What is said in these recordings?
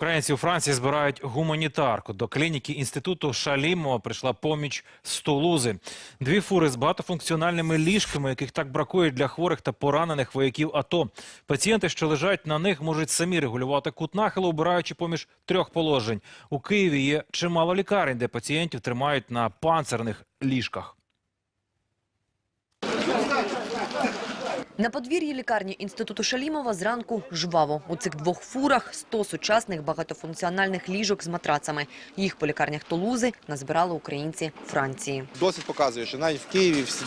Українці у Франції збирають гуманітарку. До клініки інституту Шалімова прийшла поміч з Тулузи. Дві фури з багатофункціональними ліжками, яких так бракує для хворих та поранених вояків АТО. Пацієнти, що лежать на них, можуть самі регулювати кут нахилу, обираючи поміж трьох положень. У Києві є чимало лікарень, де пацієнтів тримають на панцирних ліжках. На подвір'ї лікарні інституту Шалімова зранку жваво. У цих двох фурах 100 сучасних багатофункціональних ліжок з матрацами. Їх по лікарнях Тулузи назбирали українці Франції. Досвід показує, що навіть в Києві всі,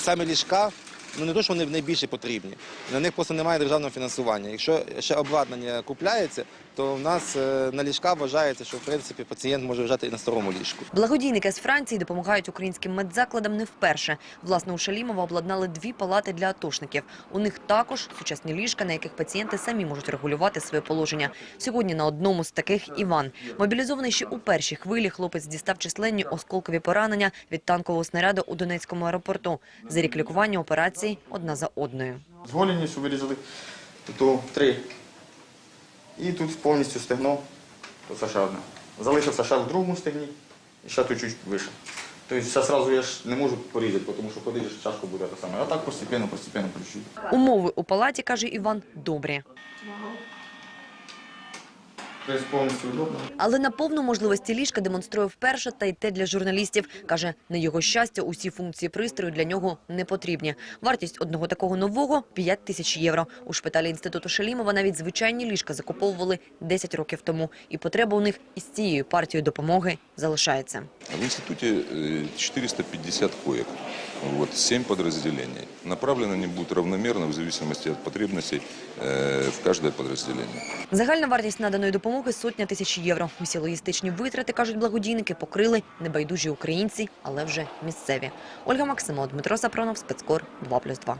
самі ліжка, ну не то, що вони найбільше потрібні. На них просто немає державного фінансування. Якщо ще обладнання купляється, то в нас е, на ліжка вважається, що в принципі пацієнт може лежати і на старому ліжку. Благодійники з Франції допомагають українським медзакладам не вперше. Власне, у Шалімова обладнали дві палати для атошників. У них також сучасні ліжка, на яких пацієнти самі можуть регулювати своє положення. Сьогодні на одному з таких Іван. Мобілізований ще у першій хвилі, хлопець дістав численні осколкові поранення від танкового снаряду у Донецькому аеропорту. За рік лікування операцій одна за одною. З голені, вирізали, то три. І тут повністю стегно, то ще одне. Залишився ще в другому стегні і ще тут чуть вище. Тобто все одразу я ж не можу порізати, тому що ходиш, чашка буде те саме. А так постепенно, постепенно плющу. Умови у палаті, каже Іван, добрі. Тобто повністю удобно. Але на повну можливості ліжка демонструє вперше та й те для журналістів. Каже, на його щастя, усі функції пристрою для нього не потрібні. Вартість одного такого нового – 5 тисяч євро. У шпиталі інституту Шалімова навіть звичайні ліжка закуповували 10 років тому. І потреба у них із цією партією допомоги залишається. В институте э, 450 коек, вот, 7 подразделений. Направлены они будут равномерно в зависимости от потребностей э, в каждое подразделение. Загальна вартість наданої допомоги – сотня тисяч євро. Усі логістичні витрати, кажуть благодійники, покрили небайдужі українці, але вже місцеві. Ольга Максимова, Дмитро Сапронов, Спецкор 2+,2.